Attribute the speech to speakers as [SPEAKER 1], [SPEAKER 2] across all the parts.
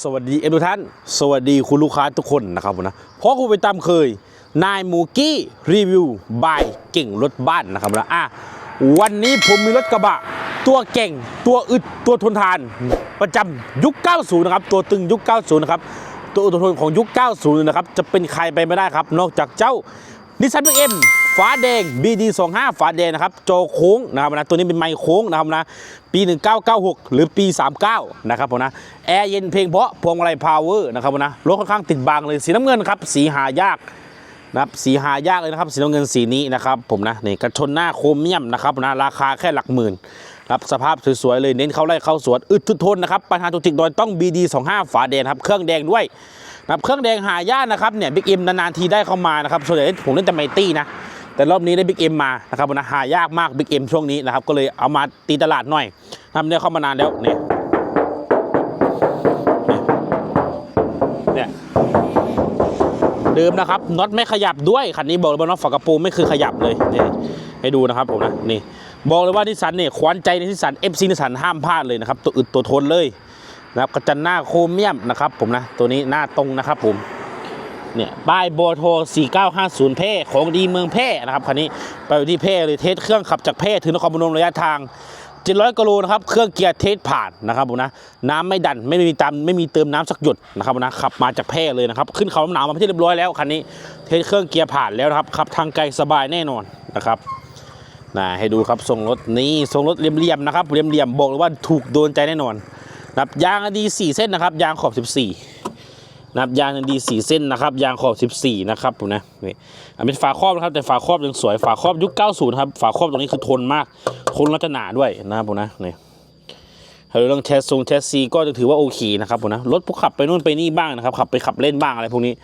[SPEAKER 1] สวัสดีเอทุกท่าน สวัสดีคุณลูกค้าทุกคนนะครับผมนะเพราะคุณไปตามเคย นายมูกี้รีวิวบายเก่งรถบ้านนะครับนะอะวันนี้ผมมีรถกระบะ ตัวเก่ง ตัวอึด ตัวทนทาน ประจำยุค 90 นะครับ ตัวตึงยุค 90 นะครับ ตัวอึดตัวทนของยุค 90 นะครับ จะเป็นใครไปไม่ได้ครับ นอกจากเจ้านิสสันเอ็ม ฟ้าแดง BD25 ฟ้าแดงนะครับโจโค้งนะครับนะตัวนี้เป็นไมโค้งนะครับนะปี 1996 หรือปี 39 นะครับผมนะแอร์เย็นเพลงเพราะพวงมาลัยพาวเวอร์นะครับผมนะรถค่อนข้างติดบางเลยสีน้ำเงินครับสีหายากนะครับสีหายากเลยนะครับสีน้ำเงินสีนี้นะครับผมนะนี่กระชนหน้าโครเมียมนะครับนะราคาแค่หลักหมื่นครับสภาพสวยๆเลยเน้นเข้าไร่เข้าสวนอึดทุทนนะครับปัญหาตุกติกโดยต้อง BD25 ฝาแดงครับเครื่องแดงด้วยนะครับเครื่องแดงหายากนะครับเนี่ยบิ๊กเอ็มนานๆทีได้เข้ามานะครับส่วนใหญ่ผมเล่นแต่ไมตี้นะ แต่รอบนี้ได้บิ๊กเอ็มมานะครับนะหายากมากบิ๊กเอ็มช่วงนี้นะครับก็เลยเอามาตีตลาดหน่อยทำเนี่ยเข้ามานานแล้วเนี่ยเนี่ยเดิมนะครับน็อตไม่ขยับด้วยคันนี้บอกเลยว่าน็อตฝากระโปรงไม่คือขยับเลยนี่ให้ดูนะครับผมนะนี่บอกเลยว่านิสสันเนี่ยขวัญใจในนิสสันเอฟซีนิสสันห้ามพลาดเลยนะครับตัวอึดตัวทนเลยนะครับกระจันหน้าโครเมียมนะครับผมนะตัวนี้หน้าตรงนะครับผม เนี่ยป้ายโบโท4950 เพ่ของดีเมืองเพ่นะครับคันนี้ไปอยู่ที่เพ่เลยเทสเครื่องขับจากเพ่ถึงนครพนมระยะทาง 700กิโลนะครับ เครื่องเกียร์เทสผ่านนะครับผมนะน้ำไม่ดันไม่มีตามไม่มีเติมน้ำสักหยดนะครับผมนะขับมาจากเพ่เลยนะครับ ขึ้นเขาหนาวมาที่เรียบร้อยแล้วคันนี้เทสเครื่องเกียร์ผ่านแล้วนะครับขับทางไกลสบายแน่นอนนะครับนะให้ดูครับทรงรถนี่ทรงรถเรียมๆนะครับเรียมๆบอกเลยว่าถูกโดนใจแน่นอนนะครับยางดี4เส้นนะครับยางขอบ 14 นะครับยางดี4เส้นนะครับยางขอบ14นะครับผมนะนี่อันเป็นฝาครอบนะครับแต่ฝาครอบยังสวยฝาครอบยุค90ครับฝาครอบตรงนี้คือทนมากทนแล้วจะหนาด้วยนะครับผมนะนี่ถ้าเรื่องแชสซงแชสซีก็จะถือว่าโอเคนะครับผมนะรถพวกขับไปนู่นไปนี่บ้างนะครับขับไปขับเล่นบ้างอะไรพวกนี้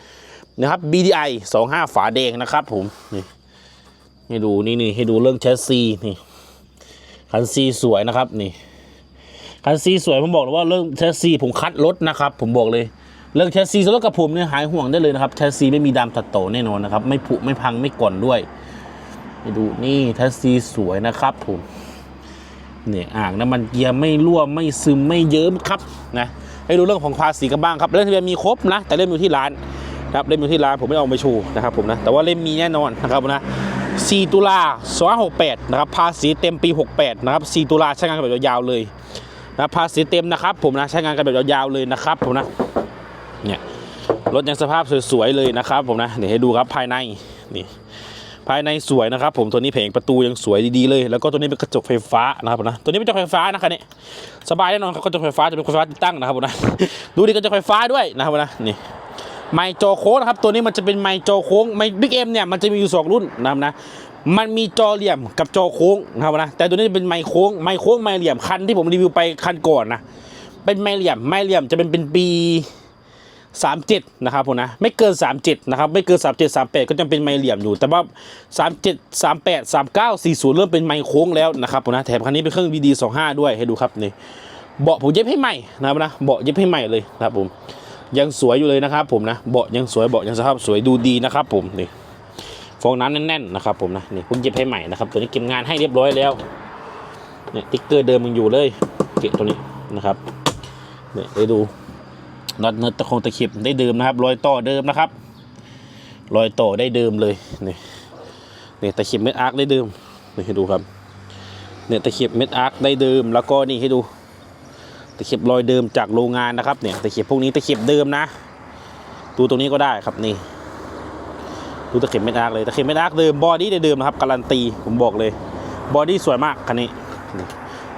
[SPEAKER 1] นะครับ BDI 25 ฝาแดงนะครับผมนี่ให้ดูนี่นี่ให้ดูเรื่องแชสซีนี่คันซีสวยนะครับนี่คันซีสวยผมบอกเลยว่าเรื่องแชสซีผมคัดรถนะครับ ผมบอกเลย เรื่องแชสซีรถกับผมเนี่ยหายห่วงได้เลยนะครับแชสซีไม่มีดามตัดโตแน่นอนนะครับ ไม่ผุไม่พังไม่ก่อนด้วยให้ดูนี่แชสซีสวยนะครับผมเนี่ยอ่างน้ำมันเกียร์ไม่รั่วไม่ซึมไม่เยิ้มครับนะให้ดูเรื่องของภาษีกันบ้างครับเรื่องทะเบียนมีครบนะแต่เล่มอยู่ที่ร้านนะครับเล่มอยู่ที่ร้านผมไม่เอาไปชูนะครับผมนะแต่ว่าเล่มมีแน่นอนนะครับนะ4ตุลา2568นะครับภาษีเต็มปี 68นะครับ4ตุลาใช้งานกันแบบยาวๆเลยนะภาษีเต็มนะครับผมนะใช้งานกันแบบยาวๆเลยนะครับผมนะ เนี่ยรถยังสภาพสวยๆเลยนะครับผมนะเดี๋ยวให้ดูครับภายในนี่ภายในสวยนะครับ ผมตัวนี้เพลงประตูยังสวยดีๆเลย แล้วก็ตัวนี้เป็นกระจกไฟฟ้านะครับผมนะตัวนี้เป็นกระจกไฟฟ้านะครับเนี่ยสบายแน่นอนครับกระจกไฟฟ้าจะเป็นไฟฟ้าติดตั้งนะครับผมนะดูดิกระจกไฟฟ้าด้วยนะครับผมนะนี่ไมค์จอโค้งนะครับตัวนี้มันจะเป็นไมค์จอโค้งไมบิ๊กเอ็มเนี่ยมันจะมีอยู่สองรุ่นนะครับนะมันมีจอเหลี่ยมกับจอโค้งนะครับนะแต่ตัวนี้จะเป็นไมโค้งไมโค้งไมเหลี่ยมคันที่ผมรีวิวไปคันก่อนนะเป็นไมเหลี่ยมไมเหลี่ยมจะเป็นเป็นปี 37 นะครับผมนะ ไม่เกิน 37 นะครับ ไม่เกิน 37 38 ก็จะเป็นไมค์เหลี่ยมอยู่ แต่ว่า 37 38 39 40 เริ่มเป็นไมค์โค้งแล้วนะครับผมนะ แถมคันนี้เป็นเครื่อง VD 25 ด้วย ให้ดูครับนี่ เบาะผมเย็บให้ใหม่นะครับนะ เบาะเย็บให้ใหม่เลยนะครับผม ยังสวยอยู่เลยนะครับผมนะ เบาะยังสวย เบาะยังสภาพสวยดูดีนะครับผมนี่ฟองน้ำแน่นๆนะครับผมนะ นี่ผมเย็บให้ใหม่นะครับ ตัวนี้เก็บงานให้เรียบร้อยแล้ว เนี่ยติ๊กเกอร์เดิมมันอยู่เลย เก็บตัวนี้นะครับ เนี่ยได้ดู น็อตเนื้อตะคงตะเข็บได้เดิมนะครับ รอยต่อเดิมนะครับ รอยต่อได้เดิมเลยนี่นี่ตะเข็บเม็ดอาร์คได้เดิมนี่ให้ดูครับเนี่ยตะเข็บเม็ดอาร์คได้เดิมแล้วก็นี่ให้ดู ตะเข็บรอยเดิมจากโรงงานนะครับเนี่ยตะเข็บพวกนี้ตะเข็บเดิมนะ ดูตรงนี้ก็ได้ครับนี่ดูตะเข็บเม็ดอาร์คเลยตะเข็บเม็ดอาร์คเดิมบอดี้เดิมนะครับการันตีผมบอกเลยบอดี้สวยมากคันนี้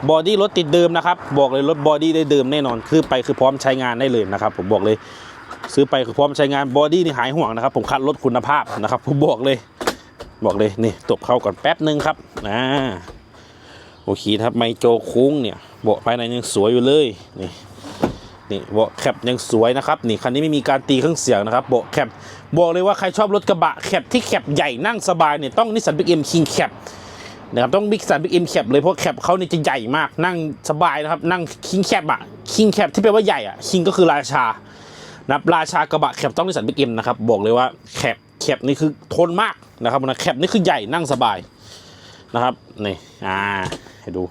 [SPEAKER 1] บอดี้รถติดเดิมนะครับ บอกเลยรถบอดี้ได้เดิมแน่นอน คือไปคือพร้อมใช้งานได้เลยนะครับ ผมบอกเลย ซื้อไปคือพร้อมใช้งานบอดี้นี่หายห่วงนะครับ ผมคัดรถคุณภาพนะครับผมบอกเลย บอกเลยนี่ตบเข้าก่อนแป๊บหนึ่งครับอ่าโอเคครับไมโจโค้งเนี่ยเบาะภายในยังสวยอยู่เลยนี่นี่เบาะแคปยังสวยนะครับนี่คันนี้ไม่มีการตีเครื่องเสียงนะครับเบาะแคปบอกเลยว่าใครชอบรถกระบะแคปที่แคปใหญ่นั่งสบายเนี่ยต้องนิสสันบิ๊กเอ็มคิงแคป นะครับต้องบิ๊กสันบิ๊กเอ็มแคปเลยเพราะแคปเขาเนี่ยจะใหญ่มากนั่งสบายนะครับนั่งคิงแคปอะคิงแคปที่แปลว่าใหญ่อะคิงก็คือราชานะครับราชากระบะแคปต้องนิสสันบิ๊กเอ็มนะครับบอกเลยว่าแคปแคปนี่คือทนมากนะครับนะแคปนี่คือใหญ่นั่งสบายนะครับนี่อ่าให้ดู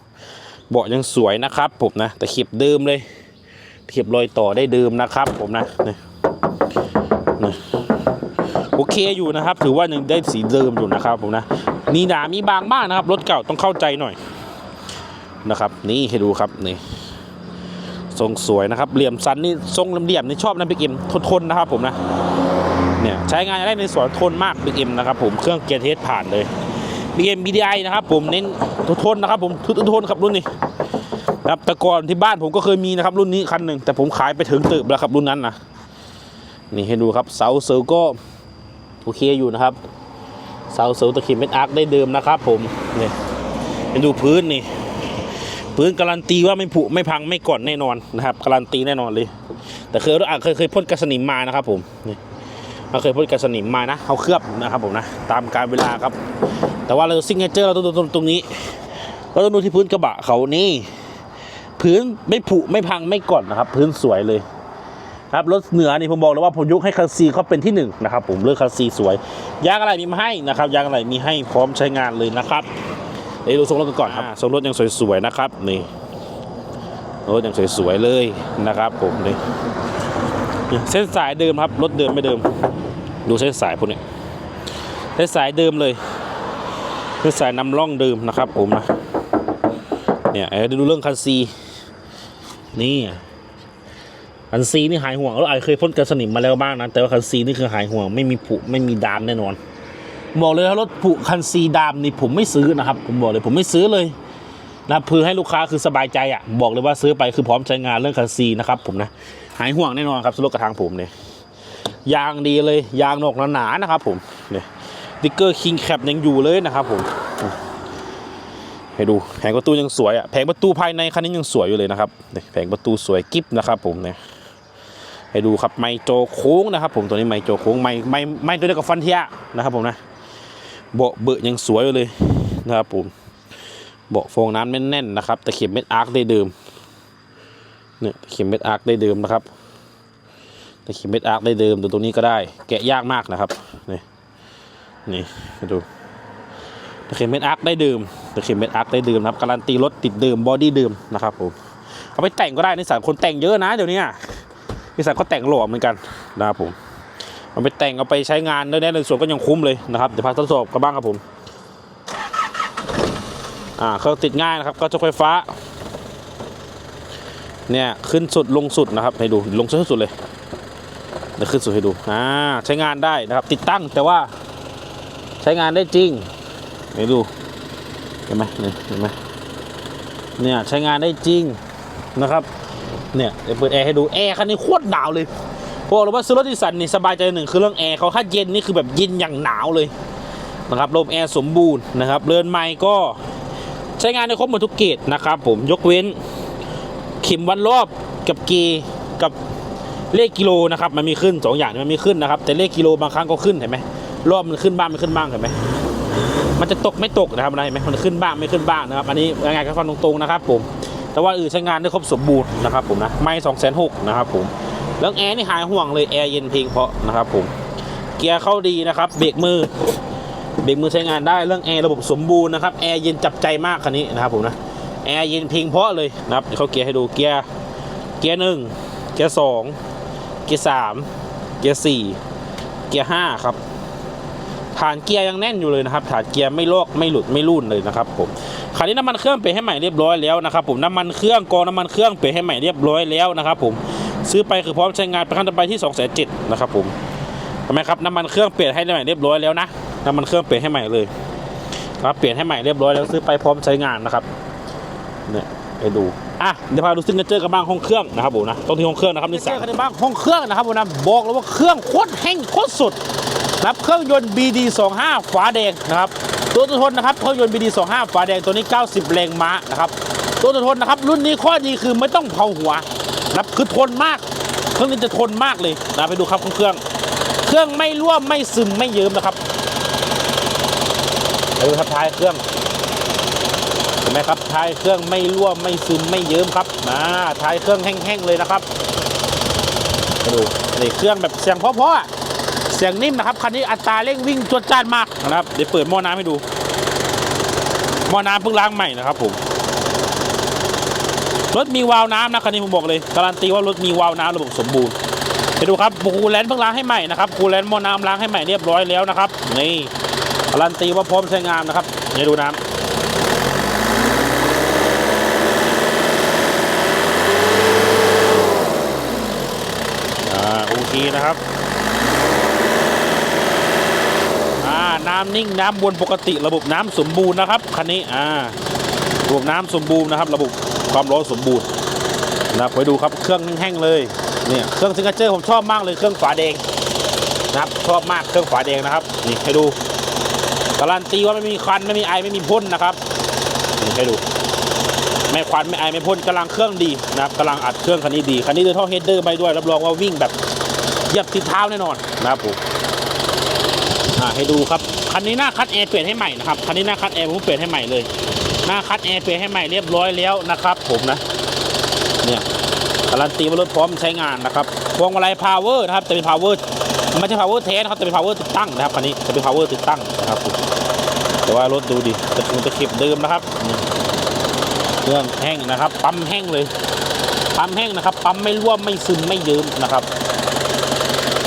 [SPEAKER 1] เบาะยังสวยนะครับผมนะแต่ขีบเดิมเลยเทียบรอยต่อได้เดิมนะครับผมนะนี่นี่โอเคอยู่นะครับ ถือว่ายังได้สีเดิมอยู่นะครับผมนะ มีหนามีบางบ้างนะครับ รถเก่าต้องเข้าใจหน่อยนะครับ นี่ให้ดูครับนี่ทรงสวยนะครับเหลี่ยมสันนี่ทรงเหลี่ยมนี่ชอบนะพี่เอ็มทนๆนะครับ ผมนะเนี่ยใช้งานได้ในสวนทนมากพี่เอ็มนะครับ ผมเครื่องเกียร์เทสผ่านเลย BM BDI นะครับ ผมเน้นทนนะครับ ผมทุกทนครับรุ่นนี้ครับแต่ก่อนที่บ้านผมก็เคยมีนะครับ รุ่นนี้คันหนึ่งแต่ผมขายไปถึงตึกแล้วครับรุ่นนั้นนะนี่ให้ดูครับเสาเสาก็โอเคอยู่นะครับ เสาเสาตะข็บเม็ดอาร์คได้เดิมนะครับผมนี่ให้ดูพื้นนี่ พื้นการันตีว่าไม่ผุไม่พังไม่ก่อนแน่นอนนะครับ การันตีแน่นอนเลย แต่เคยอะเคยเคยพ่นกระสนิมมานะครับผมนี่เราเคยพ่นกระสนิมมานะเอาเคลือบนะครับผมนะตามการเวลาครับ แต่ว่าเราซิงเกิลเราต้องดูตรงตรงนี้เราต้องดูที่พื้นกระบะเขานี่ พื้นไม่ผุไม่พังไม่ก่อนนะครับ พื้นสวยเลย ครับรถเหนือนี่ผมบอกเลยว่าผมยกให้คัสซีเขาเป็นที่หนึ่งนะครับผมเลือกคัสซีสวย ยางอะไรมีมาให้นะครับยางอะไรมีให้พร้อมใช้งานเลยนะครับเดี๋ยวดูทรงรถกันก่อนครับทรงรถยังสวยๆนะครับนี่รถยังสวยๆเลยนะครับผมนี่เส้นสายเดิมครับรถเดิมไม่เดิม ดูเส้นสายพวกนี้เส้นสายเดิมเลยคือสายนำร่องเดิมนะครับ ผมนะเนี่ยเดี๋ยวดูเรื่องคันซีนี่ คันซีนี่หายห่วงแล้วอเคยพ่นกันสนิมมาแล้วบ้างนะ แต่ว่าคันซีนี่คือหายห่วงไม่มีผุไม่มีดามแน่นอน บอกเลยว่ารถผุคันซีดามนี่ผมไม่ซื้อนะครับ ผมบอกเลยผมไม่ซื้อเลยนะเพื่อให้ลูกค้าคือสบายใจอะบอกเลยว่าซื้อไปคือพร้อมใช้งานเรื่องคันซีนะครับผมนะหายห่วงแน่นอนครับสำหรับกระทางผมเนี่ยยางดีเลยยางหนกหนาๆนะครับผมเนี่ยดิกเกอร์คิงแคปยังอยู่เลยนะครับผมให้ดูแผงประตูยังสวยอะแผงประตูภายในคันนี้ยังสวยอยู่เลยนะครับแผงประตูสวยกิ๊บนะครับผมเนี่ย ให้ดูครับไมโจโค้งนะครับ ผมตัวนี้ไมโจโค้งไมไมไมตัวเดียวกับฟันเทียนะครับผมนะเบาะเบอะยังสวยเลยนะครับผมเบาะฟองน้ำแน่นๆนะครับตะเข็บเม็ดอาร์คได้เดิมเนี่ยตะเข็บเม็ดอาร์คได้เดิมนะครับตะเข็บเม็ดอาร์คได้เดิมดูตรงนี้ก็ได้ แกะยากมากนะครับนี่นี่ดูตะเข็บเม็ดอาร์คได้ดื่มตะเข็บเม็ดอาร์คได้ดื่มนะครับการันตีรถติดดื่มบอดี้ดื่มนะครับผมเอาไปแต่งก็ได้นิสสันคนแต่งเยอะนะเดี๋ยวนี้ นิสสันก็แต่งหล่อเหมือนกันนะครับผมเอาไปแต่งเอาไปใช้งานได้แน่ในส่วนก็ยังคุ้มเลยนะครับเดี๋ยวพาทดสอบกันบ้างครับผมอ่าเครื่องติดง่ายนะครับก็จะไฟฟ้าเนี่ยขึ้นสุดลงสุดนะครับให้ดูลงสุดสุดเลยเดี๋ยวขึ้นสุดให้ดูอ่าใช้งานได้นะครับ ติดตั้งแต่ว่าใช้งานได้จริงเดี๋ยวดูเห็นไหมเห็นไหมเนี่ยใช้งานได้จริงนะครับ เนี่ยเดี๋ยวเปิดแอร์ให้ดูแอร์คันนี้โคตรหนาวเลยบอกเลยว่าซื้อรถดิสันนี่สบายใจหนึ่งคือเรื่องแอร์เขาถ้าเย็นนี่คือแบบเย็นอย่างหนาวเลยนะครับลมแอร์สมบูรณ์นะครับเรือนไม้ก็ใช้งานได้ครบหมดทุกเกรดนะครับ ผมยกเว้นเข็มวัดรอบกับเกย์กับเลขกิโลนะครับมันมีขึ้นสองอย่างมันมีขึ้นนะครับแต่เลขกิโลบางครั้งก็ขึ้นเห็นไหมรอบมันขึ้นบ้างไม่ขึ้นบ้างเห็นไหมมันจะตกไม่ตกนะครับนะเห็นไหมมันขึ้นบ้างไม่ขึ้นบ้างนะครับ อันนี้ยังไงก็ฟันตรงๆนะครับผม แต่ว่าอื่นใช้งานได้ครบสมบูรณ์นะครับผมนะไม่สองแสนหกนะครับผมแล้วแอร์นี่หายห่วงเลยแอร์เย็นเพียงเพราะนะครับผมเกียร์เข้าดีนะครับเบรกมือเบรกมือใช้งานได้เรื่องแอร์ระบบสมบูรณ์นะครับแอร์เย็นจับใจมากคันนี้นะครับผมนะแอร์เย็นเพียงเพราะเลยนะครับเดี๋ยวเขาเกียร์ให้ดูเกียร์เกียร์หนึ่งเกียร์สองเกียร์สามเกียร์สี่เกียร์ห้าครับ ฐานเกียร์ยังแน่นอยู่เลยนะครับ ฐานเกียร์ไม่ลอกไม่หลุดไม่รุ่นเลยนะครับผมคันนี้น้ำมันเครื่องเปลี่ยนให้ใหม่เรียบร้อยแล้วนะครับผมน้ำมันเครื่องกองน้ำมันเครื่องเปลี่ยนให้ใหม่เรียบร้อยแล้วนะครับผมซื้อไปคือพร้อมใช้งานไปขั้นต่อไปที่2องแสนเจ็ดนะครับผมทำไมครับน้ำมันเครื่องเปลี่ยนให้ใหม่เรียบร้อยแล้วนะน้ำมันเครื่องเปลี่ยนให้ใหม่เลยครับเปลี่ยนให้ใหม่เรียบร้อยแล้วซื้อไปพร้อมใช้งานนะครับเนี่ยไปดูอะเดี๋ยวพาดูซิงเกิลเจอร์กันบ้างห้องเครื่องนะครับผมนะต้องที่ห้องเครื่องนะครับนี่เจอร์กันบ้างห้องเครื่องนะครับผมนะบอกเลยว่าเครื่องโคตรแห้งโคตรสุด รับเครื่องยนต์ BD 25 ฝาแดงนะครับตัวทนนะครับเครื่องยนต์ BD 25 ฝาแดงตัวนี้ 90 แรงม้านะครับตัวทนนะครับรุ่นนี้ข้อดีคือไม่ต้องเผาหัวนะครับคือทนมาก เครื่องนี้จะทนมากเลยนะไปดูครับเครื่อง เครื่องไม่รั่วไม่ซึมไม่เยิ้มนะครับไปดูครับท้ายเครื่องเห็นไหมครับท้ายเครื่องไม่รั่วไม่ซึมไม่เยิ้มครับนะท้ายเครื่องแห้งๆเลยนะครับไปดูนี่เครื่องแบบเสียงเพราะๆ เสียงนิ่มนะครับ คันนี้อัตราเร่งวิ่งจวดจ้านมากนะครับ เดี๋ยวเปิดหม้อน้ำให้ดู หม้อน้ำเพิ่งล้างใหม่นะครับผม รถมีวาล์วน้ำนะคันนี้ผมบอกเลย การันตีว่ารถมีวาล์วน้ำระบบสมบูรณ์ไปดูครับคูลแลนด์เพิ่งล้างให้ใหม่นะครับคูลแลนด์หม้อน้ำล้างให้ใหม่เรียบร้อยแล้วนะครับ นี่การันตีว่าพร้อมใช้งานนะครับนี่ดูน้ำอ่าโอเคนะครับ อ่าน้ำนิ่งน้ำวนปกติระบบน้ำสมบูรณ์นะครับคันนี้อ่าระบบน้ำสมบูรณ์นะครับ ระบบความร้อนสมบูรณ์นะครับไปดูครับเครื่องแห้งๆเลยเนี่ยเครื่องซิงเกิลเจอร์ผมชอบมากเลยเครื่องฝาแดงนะครับชอบมากเครื่องฝาแดงนะครับนี่ให้ดูการันตีว่าไม่มีควันไม่มีไอไม่มีพ่นนะครับนี่ให้ดูไม่ควันไม่ไอไม่พ่นกำลังเครื่องดีนะครับกำลังอัดเครื่องคันนี้ดีคันนี้เดินท่อเฮดเดอร์ไปด้วยรับรองว่าวิ่งแบบเหยียบติดเท้าแน่นอนนะครับผมอ่าให้ดูครับ คันนี้หน้าคัดแอร์เปลี่ยนให้ใหม่นะครับคันนี้หน้าคัดแอร์ผมเปลี่ยนให้ใหม่เลย หน้าคัดแอร์เปลี่ยนให้ใหม่เรียบร้อยแล้วนะครับ ผมนะเนี่ยการันตีว่ารถพร้อมใช้งานนะครับพวงมาลัยพาวเวอร์นะครับจะเป็นพาวเวอร์ไม่ใช่พาวเวอร์เทสนะครับจะเป็นพาวเวอร์ติดตั้งนะครับคันนี้จะเป็นพาวเวอร์ติดตั้งนะครับแต่ว่ารถดูดิจะคงจะเข็บเดิมนะครับนี่เครื่องแห้งนะครับปั๊มแห้งเลยปั๊มแห้งนะครับ ปั๊มไม่ร่วมไม่ซึมไม่เยิ้มนะครับ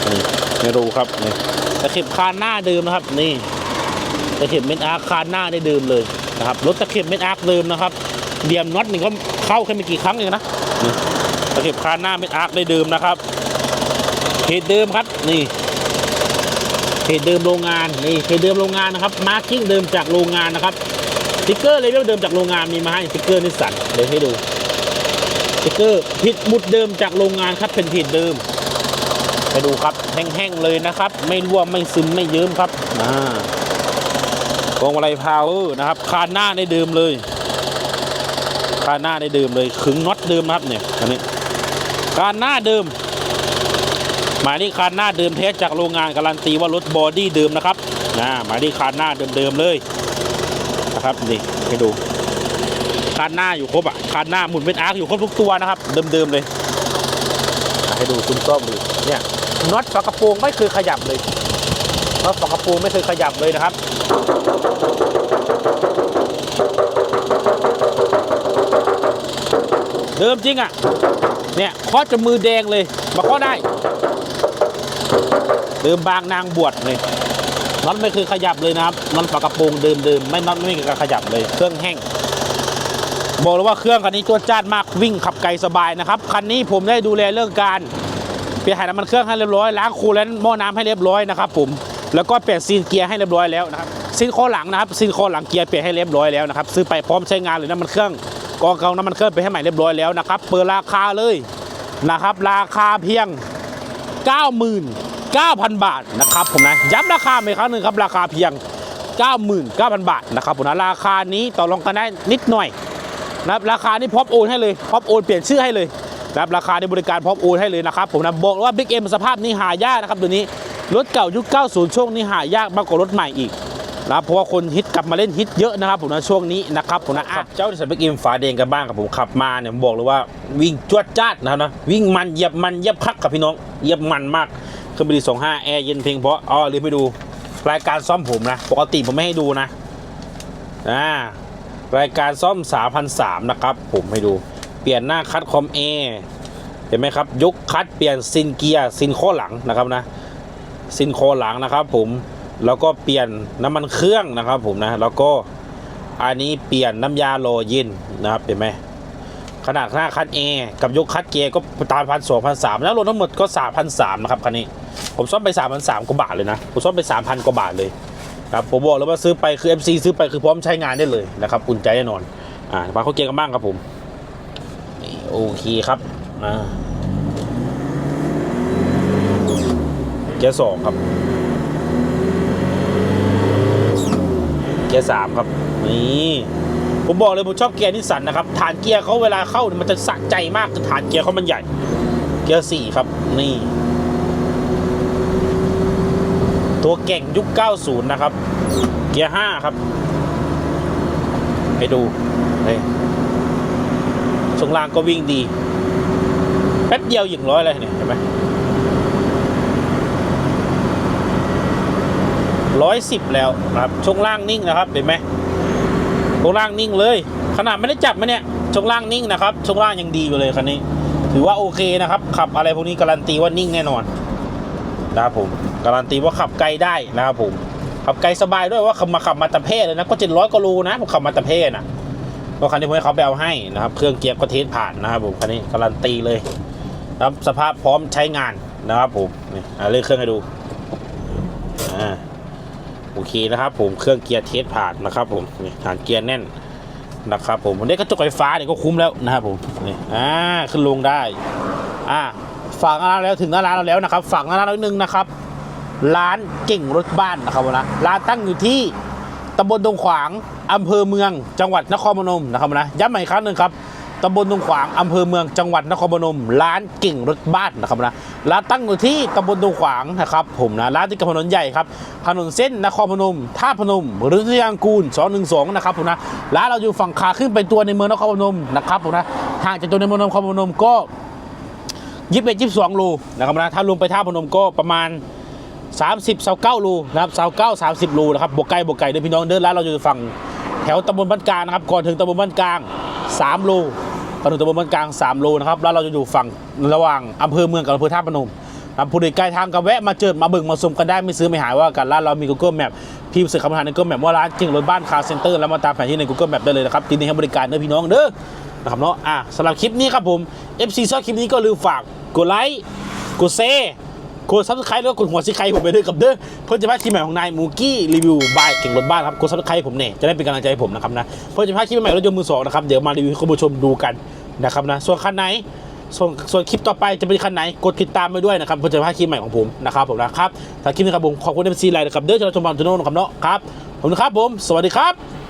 [SPEAKER 1] นี่ไม่รู้ครับนี่ตะเข็บคานหน้าเดิมนะครับนี่ ตะเข็บเม็ดอาร์คคานหน้าได้เดิมเลยนะครับรถตะเข็บเม็ดอาร์คเดิมนะครับเดียมน็อตนี่ก็เข้าแค่ไม่กี่ครั้งเองนะนตะเข็บคานหน้าเม็ดอาร์คได้เดิมนะครับเพจเดิมครับนี่เพจเดิมโรงงานนี่เพจเดิมโรงงานนะครับมาร์กิ้งเดิมจากโรงงานนะครับสติ๊กเกอร์เลเวลเดิมจากโรงงานมีมาให้สติ๊กเกอร์นิสสันเดี๋ยวให้ดูสติ๊กเกอร์ผิดบุดเดิมจากโรงงานครับเป็นผิดเดิมไปดูครับแห้งๆเลยนะครับ ไม่รั่วไม่ซึมไม่เยิ้มครับอ่า วงมาลัยพาวเวอร์นะครับคานหน้าได้เดิมเลยคานหน้าได้เดิมเลยขึงน็อตเดิมนะครับเนี่ยอันนี้คานหน้าเดิม หมายเลขคานหน้าเดิมแท้จากโรงงานการันตีว่ารถบอดี้เดิมนะครับนะหมายเลขคานหน้าเดิมๆเลยนะครับนี่ให้ดูคานหน้าอยู่ครบอะคานหน้าหมุนเป็นอาร์คอยู่ครบทุกตัวนะครับ เดิมๆเลยให้ดูซุ้มซ่อมดูเนี่ยน็อตฝากระโปรงไม่เคยขยับเลยน็อตฝากระโปรงไม่เคยขยับเลยนะครับ เดิมจริงอะ เนี่ยเคาะจนมือแดงเลยมาเคาะได้ เดิมบางนางบวชเลยน็อตไม่คือขยับเลยนะครับน็อตฝากระโปรงเดิมๆไม่น็อตไม่มีการขยับเลย เครื่องแห้งบอกเลยว่าเครื่องคันนี้ตัวจ้านมากวิ่งขับไกลสบายนะครับคันนี้ผมได้ดูแลเรื่องการเปลี่ยนถ่ายน้ำมันเครื่องให้เรียบร้อยล้างคูลเลนต์หม้อน้ำให้เรียบร้อยนะครับผมแล้วก็เปลี่ยนซีนเกียร์ให้เรียบร้อยแล้วนะครับซีนคอหลังนะครับซีนคอหลังเกียร์เปลี่ยนให้เรียบร้อยแล้วนะครับซื้อไปพร้อมใช้งานเลยน้ำมันเครื่อง กองเกาน้ำมันเครื่องไปให้ใหม่เรียบร้อยแล้วนะครับ เปิดราคาเลยนะครับ ราคาเพียง 99,000 บาทนะครับผมนะย้ำราคาอีกครั้งหนึ่งครับราคาเพียง 99,000 บาทนะครับผมนะราคานี้ต่อรองกันได้นิดหน่อยนะครับราคานี้พร้อมโอนให้เลยพร้อมโอนเปลี่ยนชื่อให้เลยนะครับราคาในบริการพร้อมโอนให้เลยนะครับผมนะบอกว่าบิ๊กเอ็มสภาพนี้หายากนะครับตัวนี้รถเก่ายุค 90 ช่วงนี้หายากมากกว่ารถใหม่อีก นะครับเพราะว่าคนฮิตกลับมาเล่นฮิตเยอะนะครับผมนะช่วงนี้นะครับผมนะอะเจ้าดิสันบิ๊กเอ็มฝาแดงกันบ้างครับผมขับมาเนี่ยผมบอกเลยว่าวิ่งจวดจ้าดนะครับนะวิ่งมันเหยียบมันเหยียบคักกับพี่น้องเหยียบมันมากเครื่องบินสองห้าแอร์เย็นเพียงเพราะอ๋อลืมไปดูรายการซ่อมผมนะ ปกติผมไม่ให้ดูนะอ่ารายการซ่อม3,003นะครับ ผมให้ดูเปลี่ยนหน้าคัดคอมเอเห็นไหมครับยกคัดเปลี่ยนซินเกียร์ซินข้อหลังนะครับนะซินคอหลังนะครับผม แล้วก็เปลี่ยนน้ำมันเครื่องนะครับผมนะ แล้วก็อันนี้เปลี่ยนน้ำยาโลย็นนะครับเห็นไหมขนาดหน้าคัดเอกับยกคัดเกียร์ก็ตามพันสองพันสามแล้วรวมทั้งหมดก็สามพันสามนะครับคันนี้ ผมซ่อมไปสามพันสามกว่าบาทเลยนะ ผมซ่อมไปสามพันกว่าบาทเลยครับผมบอกเลยว่าซื้อไปคือ MC ซื้อไปคือพร้อมใช้งานได้เลยนะครับอุ่นใจแน่นอนอ่ามาเข้าเกียร์กันบ้างครับผมโอเคครับอ่าเกียร์สองครับ เกียร์สามครับนี่ผมบอกเลยผมชอบเกียร์นิสสันนะครับฐานเกียร์เขาเวลาเข้ามันจะสะใจมากคือฐานเกียร์เขามันใหญ่ เกียร์สี่ครับนี่ ตัวเก่งยุค 90 นะครับ เกียร์ห้าครับให้ดูนี่ช่วงล่างก็วิ่งดี แป๊บเดียวหยิงร้อยเลยเนี่ยเห็นไหม ร้อยสิบแล้วนะครับช่วงล่างนิ่งนะครับเห็นไหมช่วงล่างนิ่งเลย ขนาดไม่ได้จับมาเนี่ยช่วงล่างนิ่งนะครับช่วงล่างยังดีอยู่เลยคันนี้ ถือว่าโอเคนะครับ ขับอะไรพวกนี้การันตีว่านิ่งแน่นอนนะครับผมการันตีว่าขับไกลได้นะครับผมขับไกลสบายด้วยว่าขับมาขับมาตะเพศเลยนะก็เจ็ดร้อยกว่าโลนะผมขับมาตะเพศนะก็คันนี้ผมให้เขาไปเอาให้นะครับเครื่องเกียร์ก็เทสผ่านนะครับผมคันนี้การันตีเลยนะครับสภาพพร้อมใช้งานนะครับผมนี่เลื่อนเครื่องให้ดูอ่า โอเคนะครับ ผมเครื่องเกียร์เทสผ่านนะครับ ผมนี่ฐานเกียร์แน่นนะครับ ผมวันนี้กระจกไฟฟ้าเนี่ยก็คุ้มแล้วนะครับผมนี่อ่าขึ้นลงได้อ่าฝากร้านแล้วถึงหน้าร้านเราแล้วนะครับฝากหน้าร้านเรานิดนึงนะครับ ร้านเก่งรถบ้านนะครับนะร้านตั้งอยู่ที่ตำบลดงขวางอำเภอเมือง จังหวัดนครพนมนะครับนะย้ำใหม่อีกครั้งหนึ่งครับ ตำบลดงขวางอำเภอเมืองจังหวัดนครพนม ร้านเก่งรถบ้านนะครับนะร้านตั้งอยู่ที่ตำบลดงขวางนะครับผมนะร้านที่กับถนนใหญ่ครับถนนเส้นนครพนมท่าพนม หรือทยางกูล 212 นะครับผมนะร้านเราอยู่ฝั่งขาขึ้นไปตัวในเมืองนครพนมนะครับผมนะห่างจากตัวในเมืองนครพนมก็ยี่สิบเอ็ดยี่สิบสองโลนะครับนะถ้ารวมไปท่าพนมก็ประมาณ 30เสาเก้ารูนะครับเสาเก้าสามสิบรูนะครับบวกไก่บวกไก่เดินพี่น้องเดินแล้วเราอยู่ฝั่งแถวตำบลบ้านกลางนะครับก่อนถึงตำบลบ้านกลาง3รู ปนุตะบนบ้านกลาง3รูนะครับ แล้วเราจะอยู่ฝั่งระหว่างอำเภอเมืองกับอำเภอท่าพนมนะผู้ใดใกล้ทางก็แวะมาเจอมาเบิ่งมาชมกันได้ไม่ซื้อไม่หายว่ากันร้านเรามี Google Map พิมพ์เสิร์ชคำถาใน Google Map ว่าร้านจริงรถบ้านคาเซ็นเตอร์แล้วมาตามแผนที่ใน Google Map ได้เลยนะครับที่นี่ให้บริการเด้อพี่น้องเด้อนะครับเนาะอะสำหรับคลิปนี้ครับผม FC ชอบคลิปนี้ก็ลืมฝากกดไลค์กดแชร์ กดซับสไครต์แล้วก็กดหัวซิไครต์ผมไปด้วยกับเด้อเพื่อจะพาคลิปใหม่ของนายมูกี้รีวิวบายเก่งรถบ้านครับกดซับสไครต์ผมเนี่ยจะได้เป็นกำลังใจให้ผมนะครับนะเพื่อจะพาคลิปใหม่รถยนต์มือสองนะครับเดี๋ยวมารีวิวให้คุณผู้ชมดูกันนะครับนะส่วนคันไหนส่วนส่วนคลิปต่อไปจะเป็นคันไหนกดติดตามไปด้วยนะครับเพื่อจะพาคลิปใหม่ของผมนะครับผมนะครับถ้าคลิปนี้ครับผมขอบคุณเอ็มซีไลน์นะครับเด้อจะรับชมความสนุกนะครับเนาะครับผมนะครับผม สวัสดีครับ